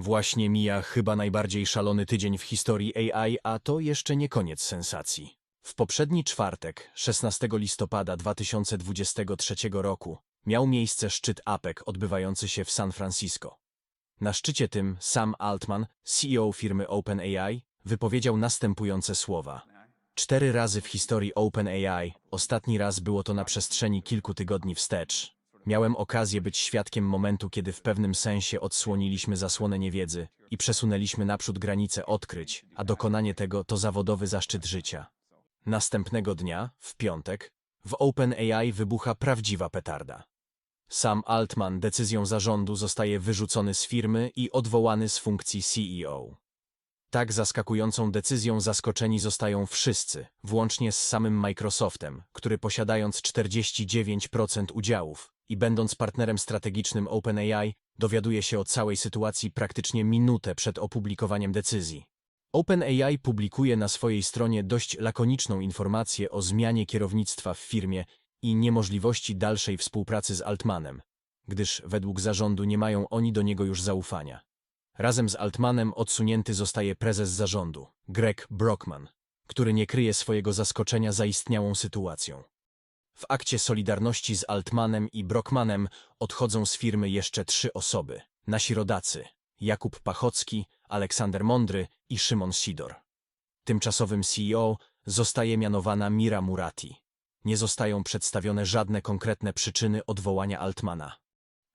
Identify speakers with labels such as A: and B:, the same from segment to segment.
A: Właśnie mija chyba najbardziej szalony tydzień w historii AI, a to jeszcze nie koniec sensacji. W poprzedni czwartek, 16 listopada 2023 roku, miał miejsce szczyt APEC odbywający się w San Francisco. Na szczycie tym Sam Altman, CEO firmy OpenAI, wypowiedział następujące słowa. Cztery razy w historii OpenAI, ostatni raz było to na przestrzeni kilku tygodni wstecz. Miałem okazję być świadkiem momentu, kiedy w pewnym sensie odsłoniliśmy zasłonę niewiedzy i przesunęliśmy naprzód granice odkryć, a dokonanie tego to zawodowy zaszczyt życia. Następnego dnia, w piątek, w OpenAI wybucha prawdziwa petarda. Sam Altman decyzją zarządu zostaje wyrzucony z firmy i odwołany z funkcji CEO. Tak zaskakującą decyzją zaskoczeni zostają wszyscy, włącznie z samym Microsoftem, który posiadając 49% udziałów i będąc partnerem strategicznym OpenAI, dowiaduje się o całej sytuacji praktycznie minutę przed opublikowaniem decyzji. OpenAI publikuje na swojej stronie dość lakoniczną informację o zmianie kierownictwa w firmie i niemożliwości dalszej współpracy z Altmanem, gdyż według zarządu nie mają oni do niego już zaufania. Razem z Altmanem odsunięty zostaje prezes zarządu, Greg Brockman, który nie kryje swojego zaskoczenia zaistniałą sytuacją. W akcie solidarności z Altmanem i Brockmanem odchodzą z firmy jeszcze trzy osoby. Nasi rodacy, Jakub Pachocki, Aleksander Mądry i Szymon Sidor. Tymczasowym CEO zostaje mianowana Mira Murati. Nie zostają przedstawione żadne konkretne przyczyny odwołania Altmana.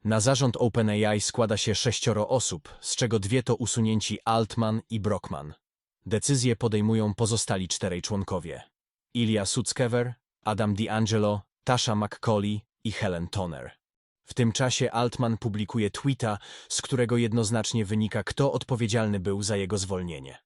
A: Na zarząd OpenAI składa się sześcioro osób, z czego dwie to usunięci Altman i Brockman. Decyzje podejmują pozostali czterej członkowie. Ilya Sutskever, Adam D'Angelo, Tasha McCauley i Helen Toner. W tym czasie Altman publikuje tweeta, z którego jednoznacznie wynika, kto odpowiedzialny był za jego zwolnienie.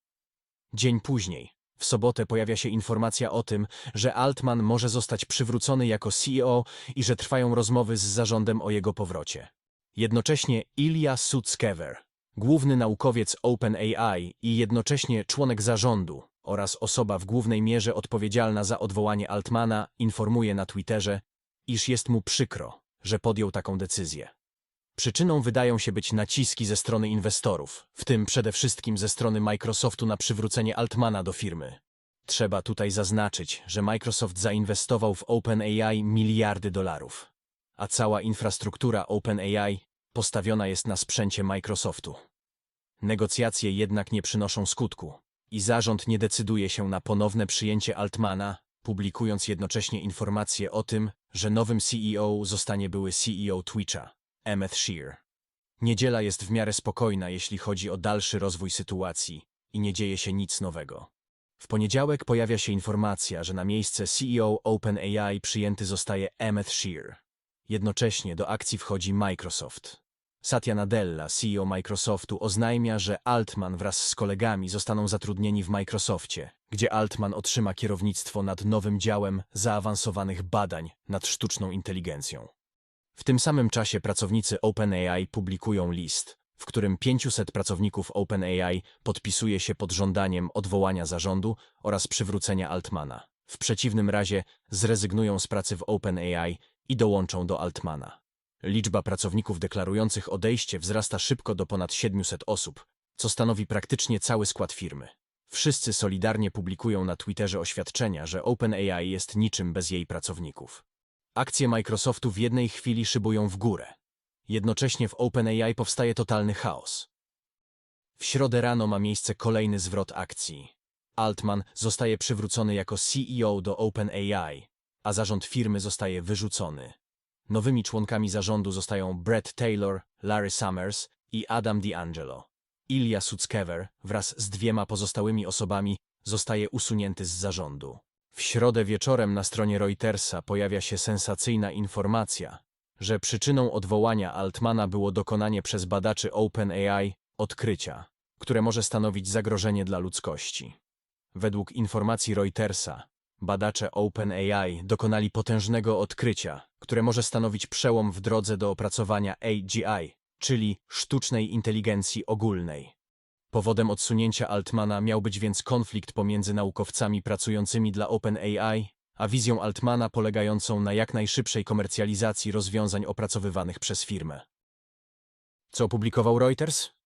A: Dzień później, w sobotę pojawia się informacja o tym, że Altman może zostać przywrócony jako CEO i że trwają rozmowy z zarządem o jego powrocie. Jednocześnie Ilya Sutskever, główny naukowiec OpenAI i jednocześnie członek zarządu oraz osoba w głównej mierze odpowiedzialna za odwołanie Altmana, informuje na Twitterze, iż jest mu przykro, że podjął taką decyzję. Przyczyną wydają się być naciski ze strony inwestorów, w tym przede wszystkim ze strony Microsoftu na przywrócenie Altmana do firmy. Trzeba tutaj zaznaczyć, że Microsoft zainwestował w OpenAI miliardy dolarów, a cała infrastruktura OpenAI postawiona jest na sprzęcie Microsoftu. Negocjacje jednak nie przynoszą skutku i zarząd nie decyduje się na ponowne przyjęcie Altmana, publikując jednocześnie informację o tym, że nowym CEO zostanie były CEO Twitcha, Emmett Shear. Niedziela jest w miarę spokojna, jeśli chodzi o dalszy rozwój sytuacji i nie dzieje się nic nowego. W poniedziałek pojawia się informacja, że na miejsce CEO OpenAI przyjęty zostaje Emmett Shear. Jednocześnie do akcji wchodzi Microsoft. Satya Nadella, CEO Microsoftu, oznajmia, że Altman wraz z kolegami zostaną zatrudnieni w Microsoftie, gdzie Altman otrzyma kierownictwo nad nowym działem zaawansowanych badań nad sztuczną inteligencją. W tym samym czasie pracownicy OpenAI publikują list, w którym 500 pracowników OpenAI podpisuje się pod żądaniem odwołania zarządu oraz przywrócenia Altmana. W przeciwnym razie zrezygnują z pracy w OpenAI i dołączą do Altmana. Liczba pracowników deklarujących odejście wzrasta szybko do ponad 700 osób, co stanowi praktycznie cały skład firmy. Wszyscy solidarnie publikują na Twitterze oświadczenia, że OpenAI jest niczym bez jej pracowników. Akcje Microsoftu w jednej chwili szybują w górę. Jednocześnie w OpenAI powstaje totalny chaos. W środę rano ma miejsce kolejny zwrot akcji. Altman zostaje przywrócony jako CEO do OpenAI, a zarząd firmy zostaje wyrzucony. Nowymi członkami zarządu zostają Brett Taylor, Larry Summers i Adam D'Angelo. Ilya Sutskever wraz z dwiema pozostałymi osobami zostaje usunięty z zarządu. W środę wieczorem na stronie Reutersa pojawia się sensacyjna informacja, że przyczyną odwołania Altmana było dokonanie przez badaczy OpenAI odkrycia, które może stanowić zagrożenie dla ludzkości. Według informacji Reutersa, badacze OpenAI dokonali potężnego odkrycia, które może stanowić przełom w drodze do opracowania AGI, czyli sztucznej inteligencji ogólnej. Powodem odsunięcia Altmana miał być więc konflikt pomiędzy naukowcami pracującymi dla OpenAI, a wizją Altmana polegającą na jak najszybszej komercjalizacji rozwiązań opracowywanych przez firmę. Co opublikował Reuters?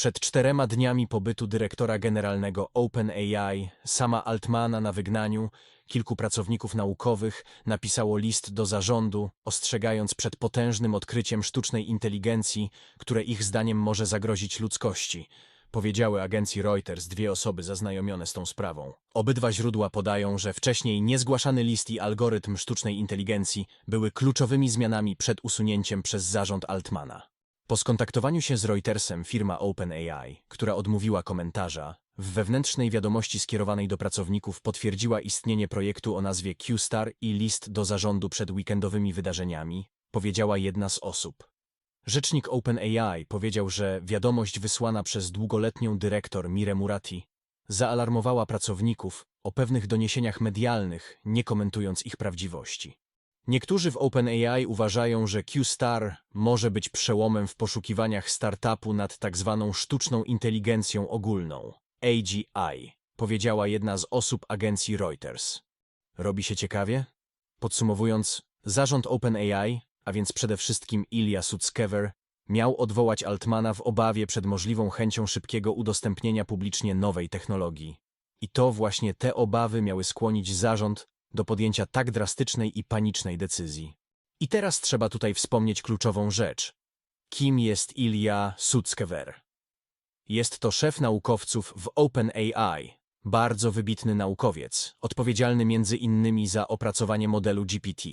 A: Przed czterema dniami pobytu dyrektora generalnego OpenAI, sama Altmana na wygnaniu, kilku pracowników naukowych napisało list do zarządu, ostrzegając przed potężnym odkryciem sztucznej inteligencji, które ich zdaniem może zagrozić ludzkości. Powiedziały agencji Reuters dwie osoby zaznajomione z tą sprawą. Obydwa źródła podają, że wcześniej niezgłaszany list i algorytm sztucznej inteligencji były kluczowymi zmianami przed usunięciem przez zarząd Altmana. Po skontaktowaniu się z Reutersem firma OpenAI, która odmówiła komentarza, w wewnętrznej wiadomości skierowanej do pracowników potwierdziła istnienie projektu o nazwie QStar i list do zarządu przed weekendowymi wydarzeniami, powiedziała jedna z osób. Rzecznik OpenAI powiedział, że wiadomość wysłana przez długoletnią dyrektor Mirę Murati zaalarmowała pracowników o pewnych doniesieniach medialnych, nie komentując ich prawdziwości. Niektórzy w OpenAI uważają, że QStar może być przełomem w poszukiwaniach startupu nad tak zwaną sztuczną inteligencją ogólną, AGI, powiedziała jedna z osób agencji Reuters. Robi się ciekawie? Podsumowując, zarząd OpenAI, a więc przede wszystkim Ilya Sutskever, miał odwołać Altmana w obawie przed możliwą chęcią szybkiego udostępnienia publicznie nowej technologii. I to właśnie te obawy miały skłonić zarząd do podjęcia tak drastycznej i panicznej decyzji. I teraz trzeba tutaj wspomnieć kluczową rzecz. Kim jest Ilya Sutskever? Jest to szef naukowców w OpenAI, bardzo wybitny naukowiec, odpowiedzialny między innymi za opracowanie modelu GPT.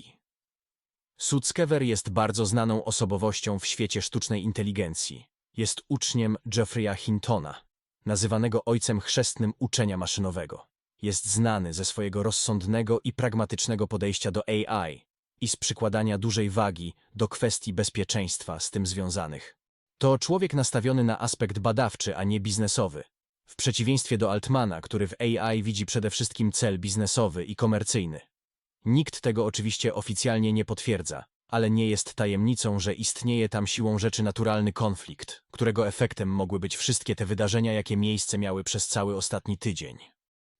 A: Sutskever jest bardzo znaną osobowością w świecie sztucznej inteligencji. Jest uczniem Geoffreya Hintona, nazywanego ojcem chrzestnym uczenia maszynowego. Jest znany ze swojego rozsądnego i pragmatycznego podejścia do AI i z przykładania dużej wagi do kwestii bezpieczeństwa z tym związanych. To człowiek nastawiony na aspekt badawczy, a nie biznesowy. W przeciwieństwie do Altmana, który w AI widzi przede wszystkim cel biznesowy i komercyjny. Nikt tego oczywiście oficjalnie nie potwierdza, ale nie jest tajemnicą, że istnieje tam siłą rzeczy naturalny konflikt, którego efektem mogły być wszystkie te wydarzenia, jakie miejsce miały przez cały ostatni tydzień.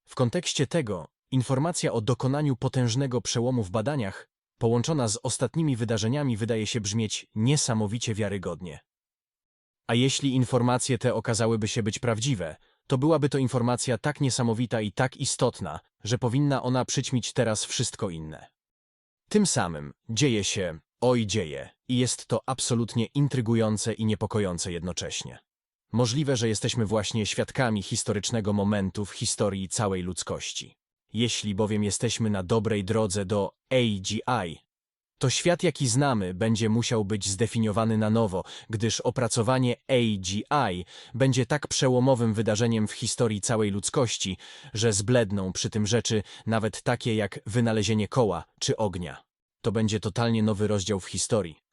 A: W kontekście tego, informacja o dokonaniu potężnego przełomu w badaniach, połączona z ostatnimi wydarzeniami, wydaje się brzmieć niesamowicie wiarygodnie. A jeśli informacje te okazałyby się być prawdziwe, to byłaby to informacja tak niesamowita i tak istotna, że powinna ona przyćmić teraz wszystko inne. Tym samym dzieje się, oj dzieje, i jest to absolutnie intrygujące i niepokojące jednocześnie. Możliwe, że jesteśmy właśnie świadkami historycznego momentu w historii całej ludzkości. Jeśli bowiem jesteśmy na dobrej drodze do AGI, to świat, jaki znamy, będzie musiał być zdefiniowany na nowo, gdyż opracowanie AGI będzie tak przełomowym wydarzeniem w historii całej ludzkości, że zbledną przy tym rzeczy nawet takie jak wynalezienie koła czy ognia. To będzie totalnie nowy rozdział w historii,